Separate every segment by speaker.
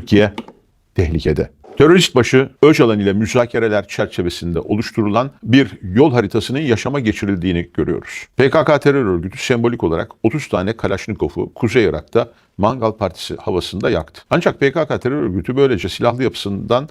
Speaker 1: Türkiye tehlikede. Terörist başı Öcalan ile müzakereler çerçevesinde oluşturulan bir yol haritasının yaşama geçirildiğini görüyoruz. PKK terör örgütü sembolik olarak 30 tane Kalaşnikov'u Kuzey Irak'ta Mangal Partisi havasında yaktı. Ancak PKK terör örgütü böylece silahlı yapısından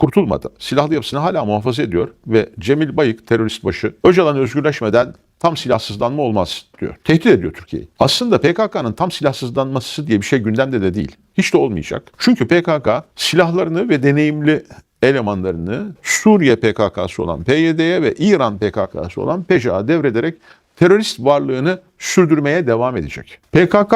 Speaker 1: kurtulmadı. Silahlı yapısını hala muhafaza ediyor ve Cemil Bayık terörist başı Öcalan özgürleşmeden tam silahsızlanma olmaz diyor. Tehdit ediyor Türkiye'yi. Aslında PKK'nın tam silahsızlanması diye bir şey gündemde de değil. Hiç de olmayacak. Çünkü PKK silahlarını ve deneyimli elemanlarını Suriye PKK'sı olan PYD'ye ve İran PKK'sı olan PEJA'ya devrederek terörist varlığını sürdürmeye devam edecek. PKK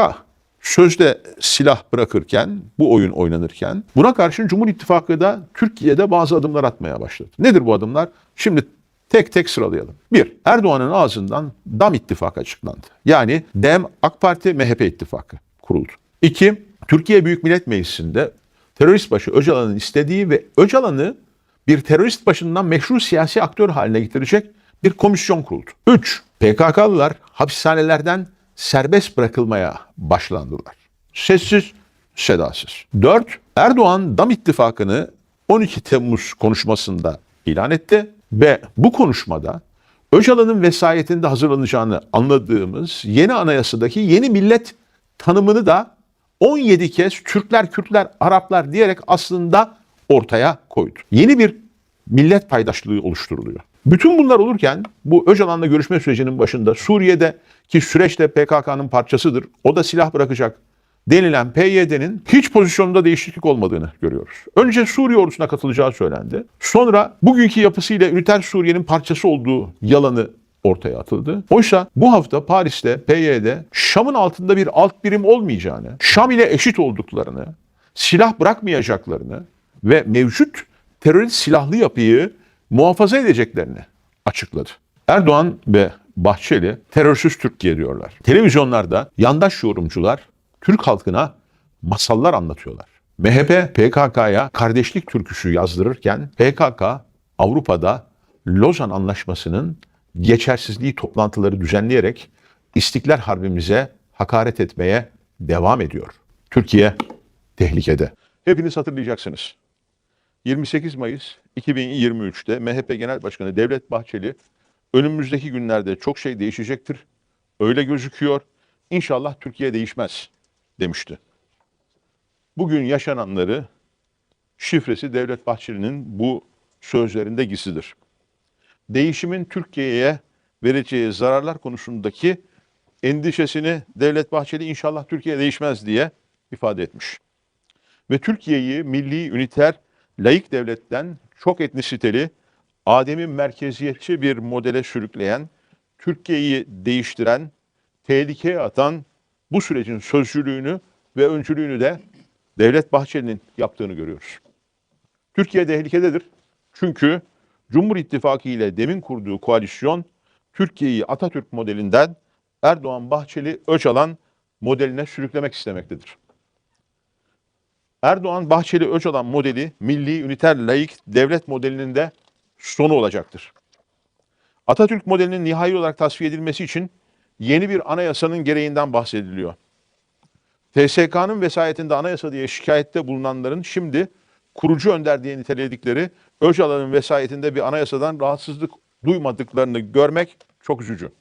Speaker 1: sözde silah bırakırken, bu oyun oynanırken buna karşın Cumhur İttifakı da Türkiye'de bazı adımlar atmaya başladı. Nedir bu adımlar? Şimdi tek tek sıralayalım. Bir, Erdoğan'ın ağzından DAM ittifakı açıklandı. Yani DEM, AK Parti, MHP ittifakı kuruldu. İki, Türkiye Büyük Millet Meclisi'nde terörist başı Öcalan'ın istediği ve Öcalan'ı bir terörist başından meşru siyasi aktör haline getirecek bir komisyon kuruldu. 3. PKK'lılar hapishanelerden serbest bırakılmaya başlandılar. Sessiz, sedasız. 4. Erdoğan DAM ittifakını 12 Temmuz konuşmasında ilan etti ve bu konuşmada Öcalan'ın vesayetinde hazırlanacağını anladığımız yeni anayasadaki yeni millet tanımını da 17 kez Türkler, Kürtler, Araplar diyerek aslında ortaya koydu. Yeni bir millet paydaşlığı oluşturuluyor. Bütün bunlar olurken bu Öcalan'la görüşme sürecinin başında Suriye'de ki süreçte PKK'nın parçasıdır. O da silah bırakacak denilen PYD'nin hiç pozisyonunda değişiklik olmadığını görüyoruz. Önce Suriye ordusuna katılacağı söylendi. Sonra bugünkü yapısıyla üniter Suriye'nin parçası olduğu yalanı ortaya atıldı. Oysa bu hafta Paris'te PYD Şam'ın altında bir alt birim olmayacağını, Şam ile eşit olduklarını, silah bırakmayacaklarını ve mevcut terörist silahlı yapıyı muhafaza edeceklerini açıkladı. Erdoğan ve Bahçeli terörsüz Türkiye diyorlar. Televizyonlarda yandaş yorumcular Türk halkına masallar anlatıyorlar. MHP PKK'ya kardeşlik türküsü yazdırırken PKK Avrupa'da Lozan Anlaşması'nın geçersizliği toplantıları düzenleyerek İstiklal Harbimize hakaret etmeye devam ediyor. Türkiye tehlikede. Hepiniz hatırlayacaksınız. 28 Mayıs 2023'te MHP Genel Başkanı Devlet Bahçeli önümüzdeki günlerde çok şey değişecektir. Öyle gözüküyor. İnşallah Türkiye değişmez demişti. Bugün yaşananları şifresi Devlet Bahçeli'nin bu sözlerinde gizlidir. Değişimin Türkiye'ye vereceği zararlar konusundaki endişesini Devlet Bahçeli inşallah Türkiye değişmez diye ifade etmiş. Ve Türkiye'yi milli, üniter, laik devletten çok etnisiteli, Adem'in merkeziyetçi bir modele sürükleyen, Türkiye'yi değiştiren, tehlikeye atan bu sürecin sözcülüğünü ve öncülüğünü de Devlet Bahçeli'nin yaptığını görüyoruz. Türkiye tehlikededir. Çünkü Cumhur İttifakı ile demin kurduğu koalisyon Türkiye'yi Atatürk modelinden Erdoğan, Bahçeli, Öcalan modeline sürüklemek istemektedir. Erdoğan, Bahçeli, Öcalan modeli milli, üniter, laik devlet modelinin de sonu olacaktır. Atatürk modelinin nihai olarak tasfiye edilmesi için yeni bir anayasanın gereğinden bahsediliyor. TSK'nın vesayetinde anayasa diye şikayette bulunanların şimdi kurucu önder diye niteledikleri Öcalan'ın vesayetinde bir anayasadan rahatsızlık duymadıklarını görmek çok üzücü.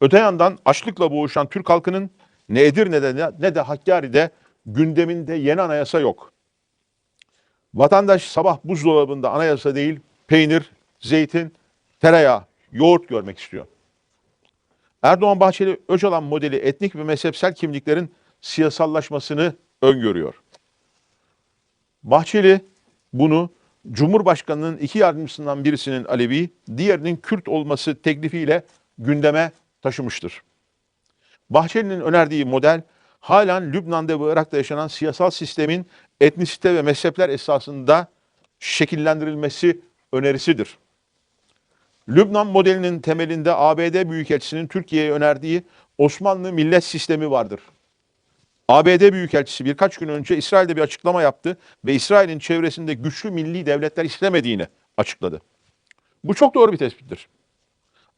Speaker 1: Öte yandan açlıkla boğuşan Türk halkının ne Edirne'de ne de Hakkari'de gündeminde yeni anayasa yok. Vatandaş sabah buzdolabında anayasa değil peynir, zeytin, tereyağı, yoğurt görmek istiyor. Erdoğan Bahçeli Öcalan modeli etnik ve mezhepsel kimliklerin siyasallaşmasını öngörüyor. Bahçeli bunu Cumhurbaşkanının iki yardımcısından birisinin Alevi, diğerinin Kürt olması teklifiyle gündeme taşımıştır. Bahçeli'nin önerdiği model halen Lübnan'da ve Irak'ta yaşanan siyasal sistemin etnisite ve mezhepler esasında şekillendirilmesi önerisidir. Lübnan modelinin temelinde ABD Büyükelçisi'nin Türkiye'ye önerdiği Osmanlı millet sistemi vardır. ABD Büyükelçisi birkaç gün önce İsrail'de bir açıklama yaptı ve İsrail'in çevresinde güçlü milli devletler istemediğini açıkladı. Bu çok doğru bir tespittir.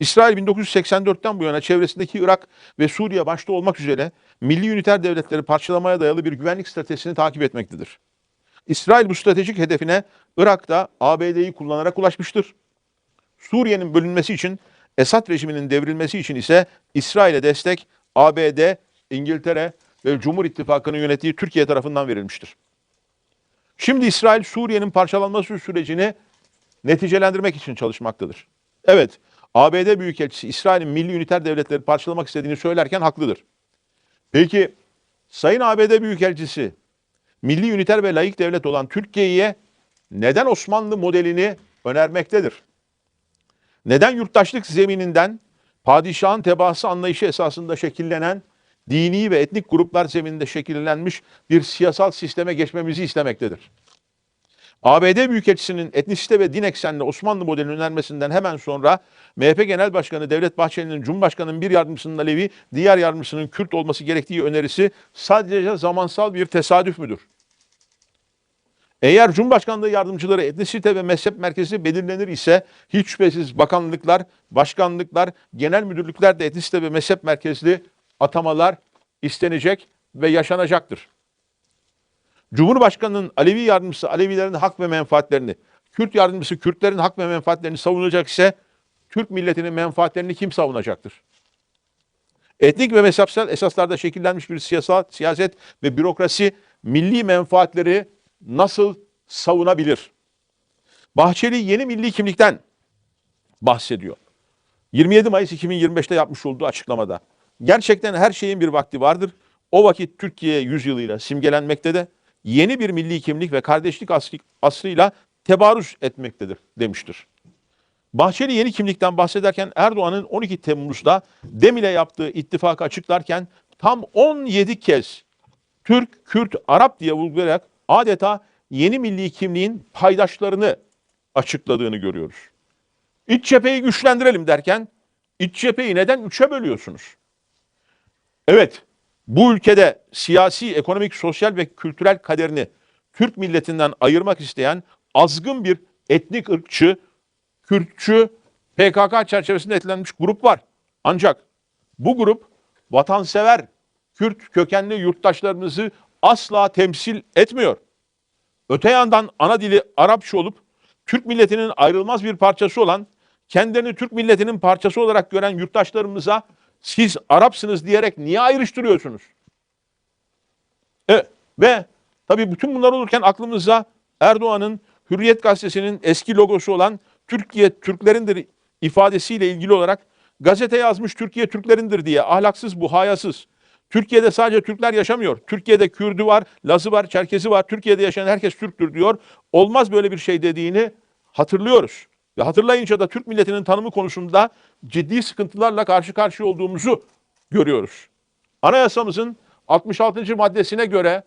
Speaker 1: İsrail 1984'ten bu yana çevresindeki Irak ve Suriye başta olmak üzere milli üniter devletleri parçalamaya dayalı bir güvenlik stratejisini takip etmektedir. İsrail bu stratejik hedefine Irak'ta ABD'yi kullanarak ulaşmıştır. Suriye'nin bölünmesi için Esad rejiminin devrilmesi için ise İsrail'e destek ABD, İngiltere ve Cumhur İttifakı'nın yönettiği Türkiye tarafından verilmiştir. Şimdi İsrail Suriye'nin parçalanması sürecini neticelendirmek için çalışmaktadır. Evet, ABD Büyükelçisi İsrail'in milli üniter devletleri parçalamak istediğini söylerken haklıdır. Peki Sayın ABD Büyükelçisi milli üniter ve layık devlet olan Türkiye'ye neden Osmanlı modelini önermektedir? Neden yurttaşlık zemininden padişahın tebaası anlayışı esasında şekillenen dini ve etnik gruplar zemininde şekillenmiş bir siyasal sisteme geçmemizi istemektedir? ABD Büyükelçisi'nin etnisite ve din eksenli Osmanlı modelini önermesinden hemen sonra MHP Genel Başkanı Devlet Bahçeli'nin Cumhurbaşkanı'nın bir yardımcısının Alevi, diğer yardımcısının Kürt olması gerektiği önerisi sadece zamansal bir tesadüf müdür? Eğer Cumhurbaşkanlığı yardımcıları etnisite ve mezhep merkezi belirlenir ise hiç şüphesiz bakanlıklar, başkanlıklar, genel müdürlükler de etnisite ve mezhep merkezli atamalar istenecek ve yaşanacaktır. Cumhurbaşkanının Alevi yardımcısı Alevilerin hak ve menfaatlerini, Kürt yardımcısı Kürtlerin hak ve menfaatlerini savunacak ise Türk milletinin menfaatlerini kim savunacaktır? Etnik ve mezhepsel esaslarda şekillenmiş bir siyasal, siyaset ve bürokrasi milli menfaatleri nasıl savunabilir? Bahçeli yeni milli kimlikten bahsediyor. 27 Mayıs 2025'te yapmış olduğu açıklamada. Gerçekten her şeyin bir vakti vardır. O vakit Türkiye yüzyılıyla simgelenmekte de yeni bir milli kimlik ve kardeşlik asrı, asrıyla tebarüz etmektedir demiştir. Bahçeli yeni kimlikten bahsederken Erdoğan'ın 12 Temmuz'da DEM ile yaptığı ittifakı açıklarken tam 17 kez Türk, Kürt, Arap diye vurgulayarak adeta yeni milli kimliğin paydaşlarını açıkladığını görüyoruz. İç cepheyi güçlendirelim derken iç cepheyi neden üçe bölüyorsunuz? Evet, bu ülkede siyasi, ekonomik, sosyal ve kültürel kaderini Türk milletinden ayırmak isteyen azgın bir etnik ırkçı, Kürtçü, PKK çerçevesinde etkilenmiş grup var. Ancak bu grup vatansever Kürt kökenli yurttaşlarımızı asla temsil etmiyor. Öte yandan ana dili Arapça olup Türk milletinin ayrılmaz bir parçası olan, kendilerini Türk milletinin parçası olarak gören yurttaşlarımıza siz Arapsınız diyerek niye ayrıştırıyorsunuz? Evet ve tabii bütün bunlar olurken aklımıza Erdoğan'ın Hürriyet Gazetesi'nin eski logosu olan Türkiye Türklerindir ifadesiyle ilgili olarak gazete yazmış Türkiye Türklerindir diye ahlaksız bu hayasız. Türkiye'de sadece Türkler yaşamıyor. Türkiye'de Kürdü var, Lazı var, Çerkezi var. Türkiye'de yaşayan herkes Türktür diyor. Olmaz böyle bir şey dediğini hatırlıyoruz. Ve hatırlayınca da Türk milletinin tanımı konusunda ciddi sıkıntılarla karşı karşıya olduğumuzu görüyoruz. Anayasamızın 66. maddesine göre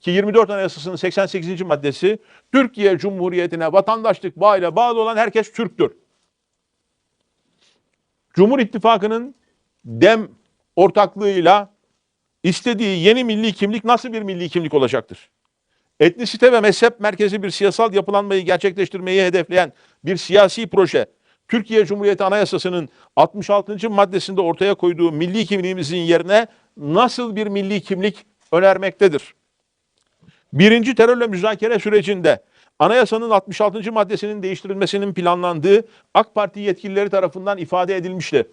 Speaker 1: ki 24 Anayasası'nın 88. maddesi Türkiye Cumhuriyeti'ne vatandaşlık bağıyla bağlı olan herkes Türktür. Cumhur İttifakı'nın dem ortaklığıyla istediği yeni milli kimlik nasıl bir milli kimlik olacaktır? Etnisite ve mezhep merkezi bir siyasal yapılanmayı gerçekleştirmeyi hedefleyen bir siyasi proje, Türkiye Cumhuriyeti Anayasası'nın 66. maddesinde ortaya koyduğu milli kimliğimizin yerine nasıl bir milli kimlik önermektedir? Birinci terörle müzakere sürecinde anayasanın 66. maddesinin değiştirilmesinin planlandığı AK Parti yetkilileri tarafından ifade edilmişti.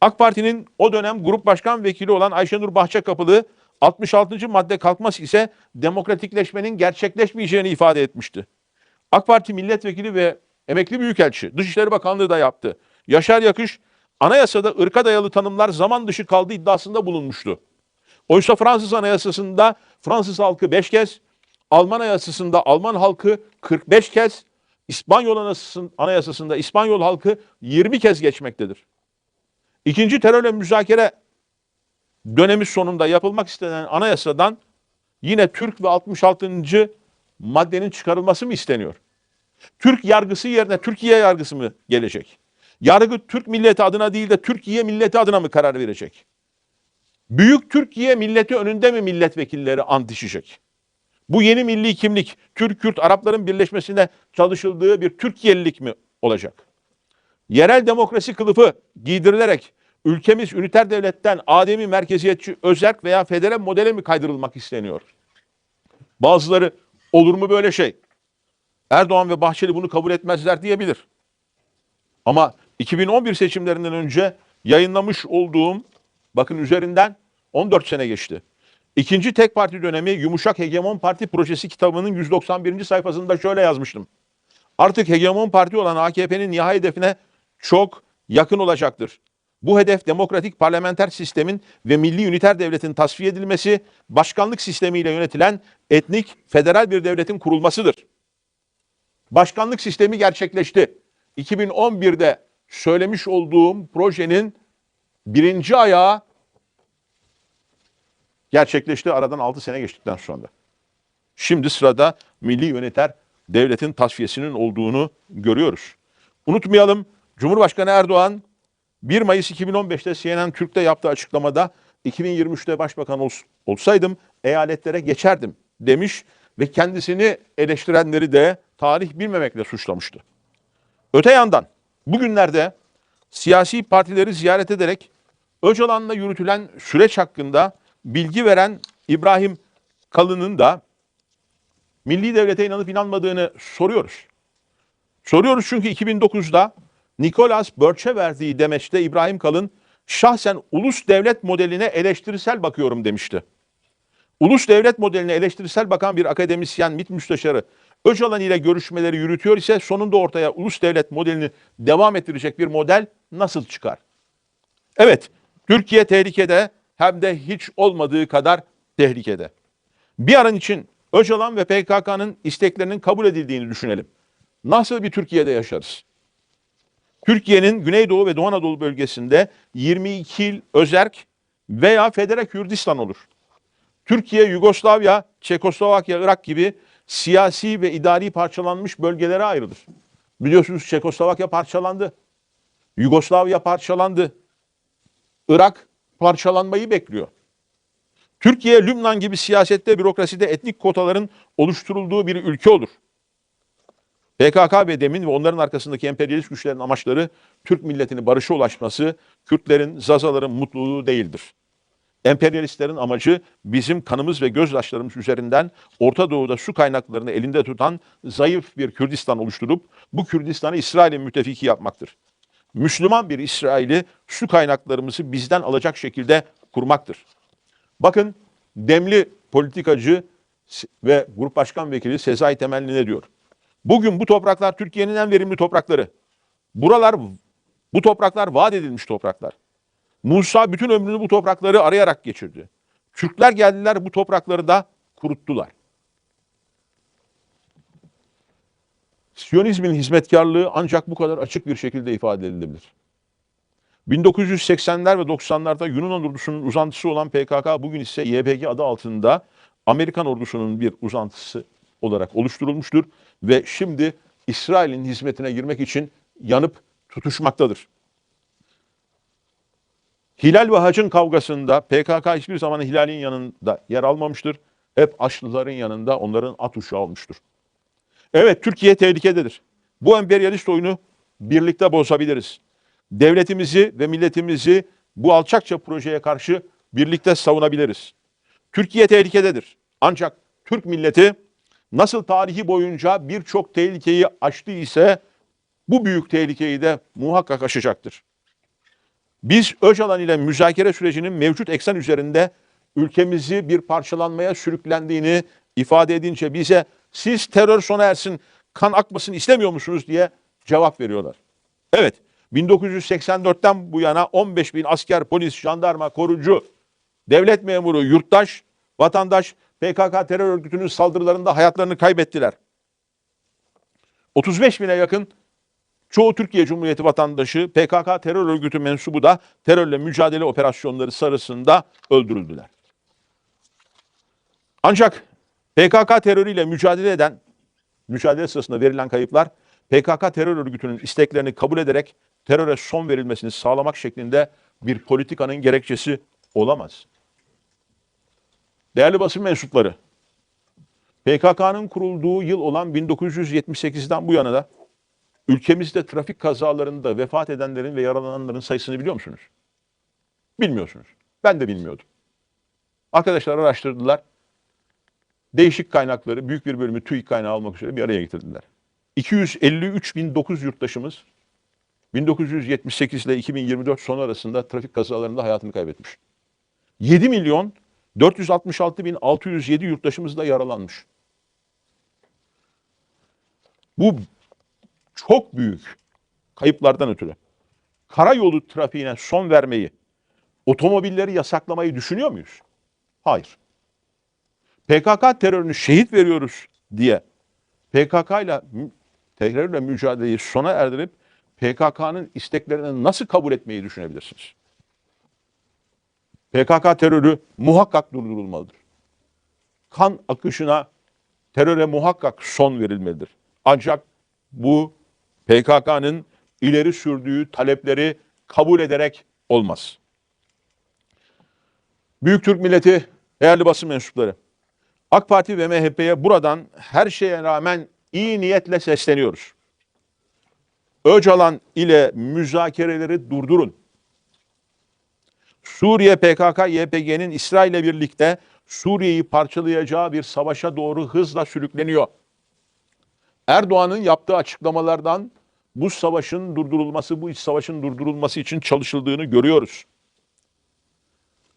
Speaker 1: AK Parti'nin o dönem grup başkan vekili olan Ayşenur Bahçekapılı 66. madde kalkması ise demokratikleşmenin gerçekleşmeyeceğini ifade etmişti. AK Parti milletvekili ve emekli büyükelçi Dışişleri Bakanlığı da yaptı. Yaşar Yakış anayasada ırka dayalı tanımlar zaman dışı kaldı iddiasında bulunmuştu. Oysa Fransız anayasasında Fransız halkı 5 kez, Alman anayasasında Alman halkı 45 kez, İspanyol anayasasında İspanyol halkı 20 kez geçmektedir. İkinci terörle müzakere dönemi sonunda yapılmak istenen anayasadan yine Türk ve 66. maddenin çıkarılması mı isteniyor? Türk yargısı yerine Türkiye yargısı mı gelecek? Yargı Türk milleti adına değil de Türkiye milleti adına mı karar verecek? Büyük Türkiye milleti önünde mi milletvekilleri ant içecek? Bu yeni milli kimlik Türk, Kürt, Arapların birleşmesine çalışıldığı bir Türkiye'lilik mi olacak? Yerel demokrasi kılıfı giydirilerek ülkemiz üniter devletten ademi merkeziyetçi özerk veya federal modele mi kaydırılmak isteniyor? Bazıları olur mu böyle şey? Erdoğan ve Bahçeli bunu kabul etmezler diyebilir. Ama 2011 seçimlerinden önce yayınlamış olduğum bakın üzerinden 14 sene geçti. İkinci tek parti dönemi Yumuşak Hegemon Parti Projesi kitabının 191. sayfasında şöyle yazmıştım. Artık hegemon parti olan AKP'nin nihai hedefine çok yakın olacaktır. Bu hedef demokratik parlamenter sistemin ve milli üniter devletin tasfiye edilmesi, başkanlık sistemiyle yönetilen etnik federal bir devletin kurulmasıdır. Başkanlık sistemi gerçekleşti. 2011'de söylemiş olduğum projenin birinci ayağı gerçekleşti aradan 6 sene geçtikten sonra. Şimdi sırada milli yöneter devletin tasfiyesinin olduğunu görüyoruz. Unutmayalım Cumhurbaşkanı Erdoğan 1 Mayıs 2015'te CNN Türk'te yaptığı açıklamada 2023'te başbakan ols- olsaydım eyaletlere geçerdim demiş ve kendisini eleştirenleri de tarih bilmemekle suçlamıştı. Öte yandan bugünlerde siyasi partileri ziyaret ederek Öcalan'la yürütülen süreç hakkında bilgi veren İbrahim Kalın'ın da milli devlete inanıp inanmadığını soruyoruz. Soruyoruz çünkü 2009'da Nicholas Birch'e verdiği demeçte İbrahim Kalın şahsen ulus devlet modeline eleştirisel bakıyorum demişti. Ulus devlet modeline eleştirisel bakan bir akademisyen MİT müsteşarı Öcalan ile görüşmeleri yürütüyor ise sonunda ortaya ulus devlet modelini devam ettirecek bir model nasıl çıkar? Evet, Türkiye tehlikede hem de hiç olmadığı kadar tehlikede. Bir an için Öcalan ve PKK'nın isteklerinin kabul edildiğini düşünelim. Nasıl bir Türkiye'de yaşarız? Türkiye'nin Güneydoğu ve Doğu Anadolu bölgesinde 22 il özerk veya federe Kürdistan olur. Türkiye, Yugoslavya, Çekoslovakya, Irak gibi siyasi ve idari parçalanmış bölgelere ayrılır. Biliyorsunuz Çekoslovakya parçalandı. Yugoslavya parçalandı. Irak parçalanmayı bekliyor. Türkiye, Lübnan gibi siyasette, bürokraside etnik kotaların oluşturulduğu bir ülke olur. PKK ve DEM'in ve onların arkasındaki emperyalist güçlerin amaçları Türk milletini barışa ulaşması, Kürtlerin, Zazaların mutluluğu değildir. Emperyalistlerin amacı bizim kanımız ve gözyaşlarımız üzerinden Orta Doğu'da su kaynaklarını elinde tutan zayıf bir Kürdistan oluşturup bu Kürdistan'ı İsrail'in müttefiki yapmaktır. Müslüman bir İsrail'i su kaynaklarımızı bizden alacak şekilde kurmaktır. Bakın demli politikacı ve Grup Başkan Vekili Sezai Temelli ne diyor? Bugün bu topraklar Türkiye'nin en verimli toprakları. Buralar, bu topraklar vaat edilmiş topraklar. Musa bütün ömrünü bu toprakları arayarak geçirdi. Türkler geldiler bu toprakları da kuruttular. Siyonizmin hizmetkarlığı ancak bu kadar açık bir şekilde ifade edilebilir. 1980'ler ve 90'larda Yunan ordusunun uzantısı olan PKK bugün ise YPG adı altında Amerikan ordusunun bir uzantısı olarak oluşturulmuştur ve şimdi İsrail'in hizmetine girmek için yanıp tutuşmaktadır. Hilal ve Hac'ın kavgasında PKK hiçbir zaman Hilal'in yanında yer almamıştır. Hep Haçlıların yanında onların at uşağı olmuştur. Evet Türkiye tehlikededir. Bu emperyalist oyunu birlikte bozabiliriz. Devletimizi ve milletimizi bu alçakça projeye karşı birlikte savunabiliriz. Türkiye tehlikededir. Ancak Türk milleti nasıl tarihi boyunca birçok tehlikeyi aştı ise bu büyük tehlikeyi de muhakkak aşacaktır. Biz Öcalan ile müzakere sürecinin mevcut eksen üzerinde ülkemizi bir parçalanmaya sürüklendiğini ifade edince bize siz terör sona ersin, kan akmasın istemiyor musunuz diye cevap veriyorlar. Evet, 1984'ten bu yana 15 bin asker, polis, jandarma, korucu, devlet memuru, yurttaş, vatandaş PKK terör örgütünün saldırılarında hayatlarını kaybettiler. 35 bine yakın çoğu Türkiye Cumhuriyeti vatandaşı PKK terör örgütü mensubu da terörle mücadele operasyonları sırasında öldürüldüler. Ancak PKK terörüyle mücadele eden, mücadele sırasında verilen kayıplar PKK terör örgütünün isteklerini kabul ederek teröre son verilmesini sağlamak şeklinde bir politikanın gerekçesi olamaz. Değerli basın mensupları, PKK'nın kurulduğu yıl olan 1978'den bu yana da ülkemizde trafik kazalarında vefat edenlerin ve yaralananların sayısını biliyor musunuz? Bilmiyorsunuz. Ben de bilmiyordum. Arkadaşlar araştırdılar. Değişik kaynakları, büyük bir bölümü TÜİK kaynağı almak üzere bir araya getirdiler. 253.009 yurttaşımız 1978 ile 2024 sonu arasında trafik kazalarında hayatını kaybetmiş. 7 milyon 466 bin 607 yurttaşımız da yaralanmış. Bu çok büyük kayıplardan ötürü. Karayolu trafiğine son vermeyi, otomobilleri yasaklamayı düşünüyor muyuz? Hayır. PKK terörünü şehit veriyoruz diye PKK ile terörle mücadeleyi sona erdirip PKK'nın isteklerini nasıl kabul etmeyi düşünebilirsiniz? PKK terörü muhakkak durdurulmalıdır. Kan akışına, teröre muhakkak son verilmelidir. Ancak bu PKK'nın ileri sürdüğü talepleri kabul ederek olmaz. Büyük Türk milleti, değerli basın mensupları, AK Parti ve MHP'ye buradan her şeye rağmen iyi niyetle sesleniyoruz. Öcalan ile müzakereleri durdurun. Suriye PKK YPG'nin İsrail'le birlikte Suriye'yi parçalayacağı bir savaşa doğru hızla sürükleniyor. Erdoğan'ın yaptığı açıklamalardan bu savaşın durdurulması, bu iç savaşın durdurulması için çalışıldığını görüyoruz.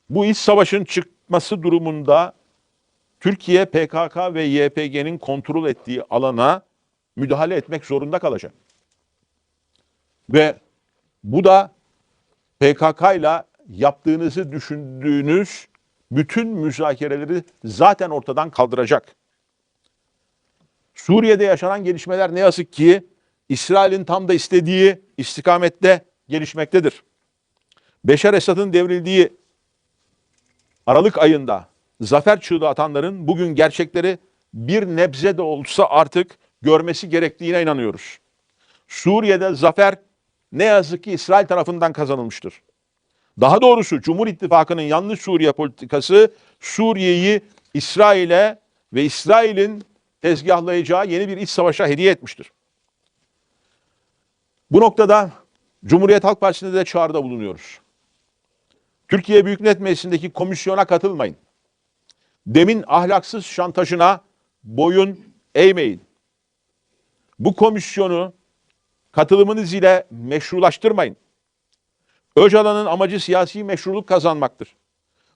Speaker 1: Bu iç savaşın çıkması durumunda Türkiye PKK ve YPG'nin kontrol ettiği alana müdahale etmek zorunda kalacak. Ve bu da PKK ile yaptığınızı düşündüğünüz bütün müzakereleri zaten ortadan kaldıracak. Suriye'de yaşanan gelişmeler ne yazık ki İsrail'in tam da istediği istikamette gelişmektedir. Beşar Esad'ın devrildiği Aralık ayında zafer çığlığı atanların bugün gerçekleri bir nebze de olsa artık görmesi gerektiğine inanıyoruz. Suriye'de zafer ne yazık ki İsrail tarafından kazanılmıştır. Daha doğrusu Cumhur İttifakı'nın yanlış Suriye politikası Suriye'yi İsrail'e ve İsrail'in tezgahlayacağı yeni bir iç savaşa hediye etmiştir. Bu noktada Cumhuriyet Halk Partisi'nde de çağrıda bulunuyoruz. Türkiye Büyük Millet Meclisi'ndeki komisyona katılmayın. Demin ahlaksız şantajına boyun eğmeyin. Bu komisyonu katılımınız ile meşrulaştırmayın. Öcalan'ın amacı siyasi meşruluk kazanmaktır.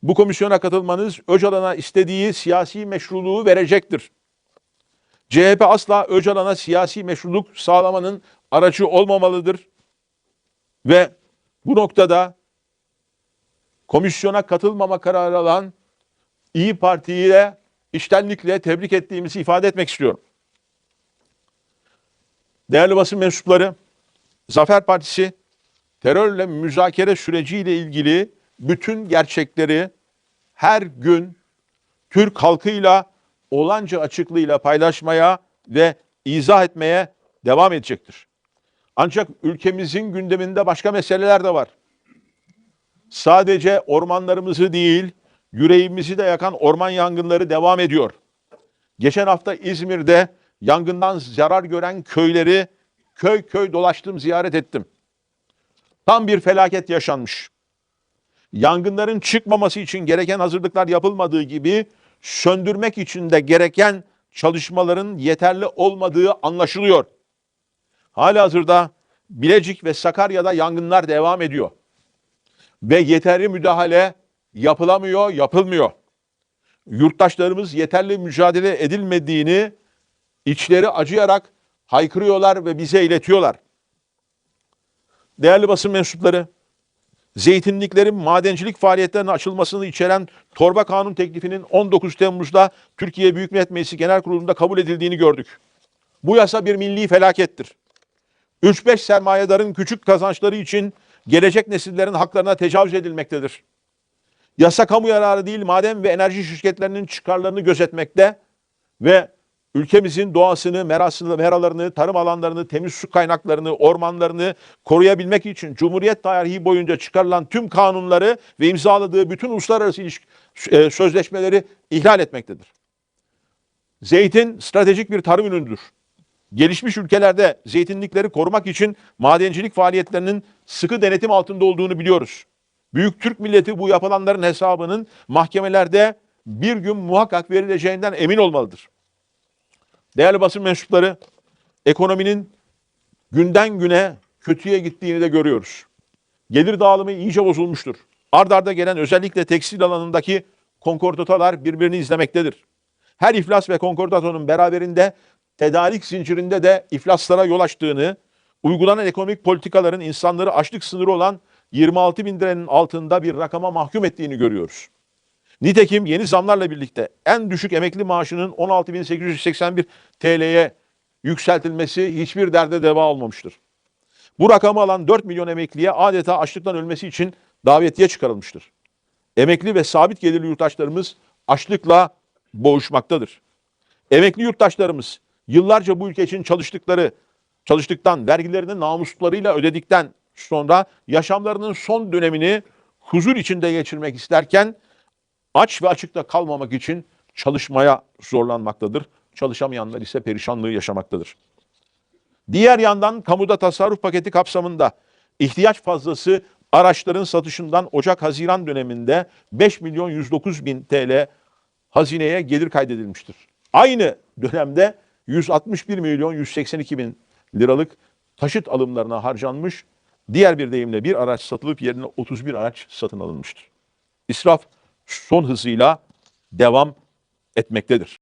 Speaker 1: Bu komisyona katılmanız Öcalan'a istediği siyasi meşruluğu verecektir. CHP asla Öcalan'a siyasi meşruluk sağlamanın aracı olmamalıdır. Ve bu noktada komisyona katılmama kararı alan İyi Parti'yi de iştenlikle tebrik ettiğimizi ifade etmek istiyorum. Değerli basın mensupları, Zafer Partisi terörle müzakere süreciyle ilgili bütün gerçekleri her gün Türk halkıyla olanca açıklığıyla paylaşmaya ve izah etmeye devam edecektir. Ancak ülkemizin gündeminde başka meseleler de var. Sadece ormanlarımızı değil, yüreğimizi de yakan orman yangınları devam ediyor. Geçen hafta İzmir'de yangından zarar gören köyleri köy köy dolaştım, ziyaret ettim. Tam bir felaket yaşanmış. Yangınların çıkmaması için gereken hazırlıklar yapılmadığı gibi söndürmek için de gereken çalışmaların yeterli olmadığı anlaşılıyor. Halihazırda Bilecik ve Sakarya'da yangınlar devam ediyor. Ve yeterli müdahale yapılamıyor, yapılmıyor. Yurttaşlarımız yeterli mücadele edilmediğini içleri acıyarak haykırıyorlar ve bize iletiyorlar. Değerli basın mensupları, zeytinliklerin madencilik faaliyetlerine açılmasını içeren torba kanun teklifinin 19 Temmuz'da Türkiye Büyük Millet Meclisi Genel Kurulu'nda kabul edildiğini gördük. Bu yasa bir milli felakettir. 3-5 sermayedarın küçük kazançları için gelecek nesillerin haklarına tecavüz edilmektedir. Yasa kamu yararı değil maden ve enerji şirketlerinin çıkarlarını gözetmekte ve ülkemizin doğasını, merasını, meralarını, tarım alanlarını, temiz su kaynaklarını, ormanlarını koruyabilmek için Cumhuriyet tarihi boyunca çıkarılan tüm kanunları ve imzaladığı bütün uluslararası ilişki, e, sözleşmeleri ihlal etmektedir. Zeytin stratejik bir tarım ürünüdür. Gelişmiş ülkelerde zeytinlikleri korumak için madencilik faaliyetlerinin sıkı denetim altında olduğunu biliyoruz. Büyük Türk milleti bu yapılanların hesabının mahkemelerde bir gün muhakkak verileceğinden emin olmalıdır. Değerli basın mensupları, ekonominin günden güne kötüye gittiğini de görüyoruz. Gelir dağılımı iyice bozulmuştur. Ard arda gelen özellikle tekstil alanındaki konkordatalar birbirini izlemektedir. Her iflas ve konkordatonun beraberinde tedarik zincirinde de iflaslara yol açtığını, uygulanan ekonomik politikaların insanları açlık sınırı olan 26 bin liranın altında bir rakama mahkum ettiğini görüyoruz. Nitekim yeni zamlarla birlikte en düşük emekli maaşının 16.881 TL'ye yükseltilmesi hiçbir derde deva olmamıştır. Bu rakamı alan 4 milyon emekliye adeta açlıktan ölmesi için davetiye çıkarılmıştır. Emekli ve sabit gelirli yurttaşlarımız açlıkla boğuşmaktadır. Emekli yurttaşlarımız yıllarca bu ülke için çalıştıkları, çalıştıktan, vergilerini namuslarıyla ödedikten sonra yaşamlarının son dönemini huzur içinde geçirmek isterken aç ve açıkta kalmamak için çalışmaya zorlanmaktadır. Çalışamayanlar ise perişanlığı yaşamaktadır. Diğer yandan kamuda tasarruf paketi kapsamında ihtiyaç fazlası araçların satışından Ocak-Haziran döneminde 5 milyon 109 bin TL hazineye gelir kaydedilmiştir. Aynı dönemde 161 milyon 182 bin liralık taşıt alımlarına harcanmış, diğer bir deyimle bir araç satılıp yerine 31 araç satın alınmıştır. İsraf son hızıyla devam etmektedir.